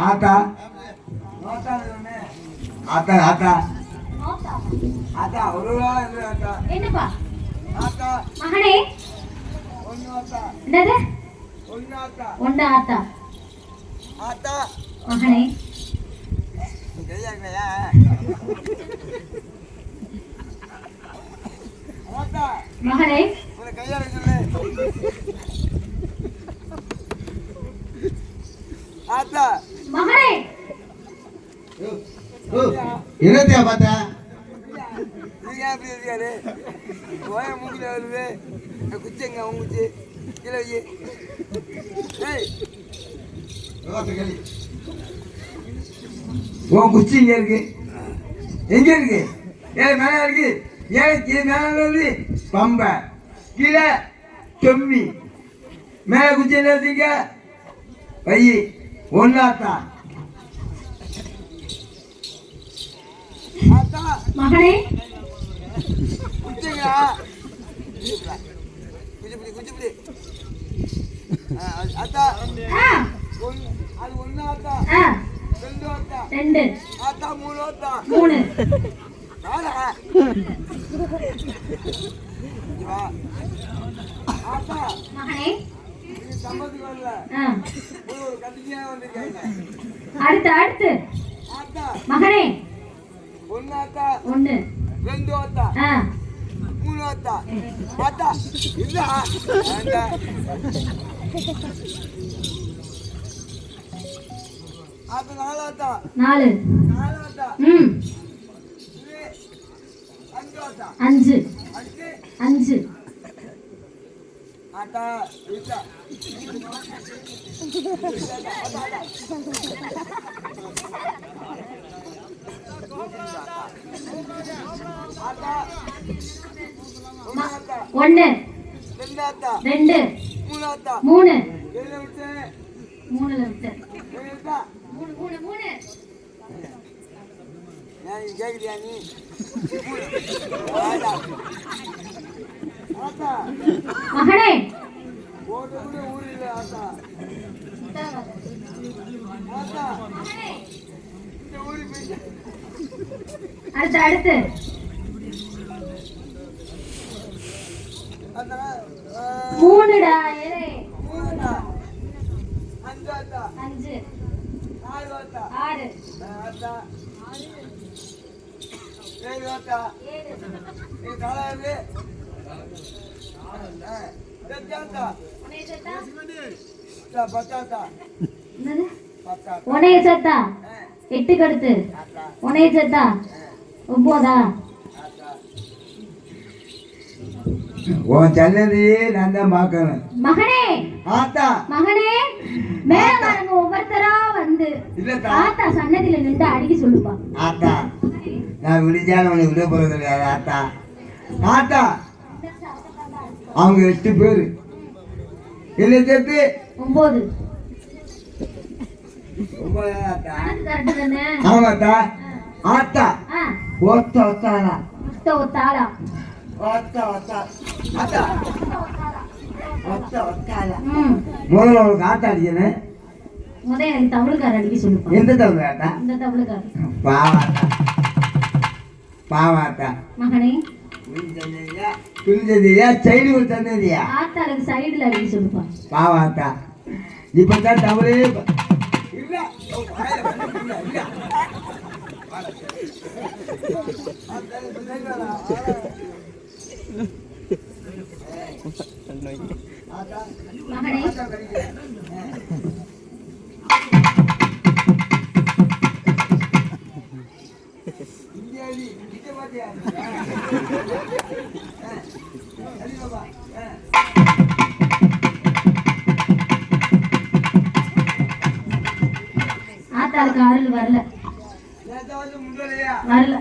ஆத்தா. ஆத்தா ஆத்தா. ஆத்தா ஒரு ஆத்தா. என்னப்பா? ஆத்தா. மகனே. ஒன்று ஆத்தா. என்னது? ஒன்று ஆத்தா. ஒண்ணு ஆத்தா. ஆத்தா. மகனே இல்லையா ஆத்தா மகனே உனக்கு கையா இருக்குல்ல ஆத்தா. மகனே என்னத்தையா பார்த்தா? நீங்க ஏன் அப்படி இருக்காரு ஓய மூக்கில் வருது. குச்சிங்க உங்க குச்சி? கீழே வை. ஏய். உன் குச்சி இங்க இருக்கு. எங்க இருக்கு? ஏ மேல இருக்கு. ஏன் கீழே மேல வருது. பம்பை. கீழே தொம்மி. மேல குச்சி என்ன வச்சுங்க வை ஒன்னாத்தா ஆத்தா. மகனே ரெண்டு. ஆத்தா மூணு. ஆத்தா மூணு ஆத்தா. மகனே இது சம்பளத்துக்கு அடுத்து அடுத்து. மகனே. ஒண்ணு ரெண்டு ஆத்தா. ஆ. மூணு ஆத்தா. ஆத்தா. இல்ல ஆத்தா நாலு ஆத்தா. நாலு. நாலு ம். இது அஞ்சு. அஞ்சு. அஞ்சு. ஒன்று ஆத்தா ஒண்ணு ரெண்டு மூணு மூணு. விட்டு. மூணுல விட்டு. விட்டா? மூணு மூணு கேக்குறியா நீ? மகனே அடுத்து அடுத்து. மூணுடா ஏழே. அஞ்சு. ஆறு. ஏழு. ஏழு உன்னைய சத்தா எட்டுக்கு அடுத்து ஆத்தா உன்னைய சத்தா ஒன்பதா உன் சன்னதியே நான் தான் பார்க்கணும் மகனே ஆத்தா மகனே மேல வரங்க ஒவ்வொருத்தரா வந்து ஆத்தா சன்னதியில நின்று அடிக்க சொல்லுப்பா ஆத்தா நான் விடிஞ்சாலும் உனக்கு விட போறது கிடையாது ஆத்தா ஆத்தா அவங்க எட்டு பேரு. என்ன சேர்த்து ஒன்பது ஆமாத்தா. ஆத்தா. ஆ. ஒத்த ஒத்தாளா? ஒத்த ஒத்தாளா? ஒத்த ஒத்தா. ஆத்தா. ஒத்த ஒத்தாளா? முதல்ல உனக்கு ஆத்தா அடிக்கணும் முத எனக்கு தமிழுக்கார அடிக்க சொல்லுப்பா. எந்த ஆத்தா? இந்த தமிழுக்கார பாவாத்தா. பாவாத்தா. மகனே புரிஞ்சதியா சைடு தந்ததியா? ஆத்தாளுக்கு சைடுல அடிக்க சொல்லுப்பா. பாவாத்தா இப்பதான் இல்ல இல்ல. மகனே. ஆத்தாளுக்கு அருள் வரல. வரல.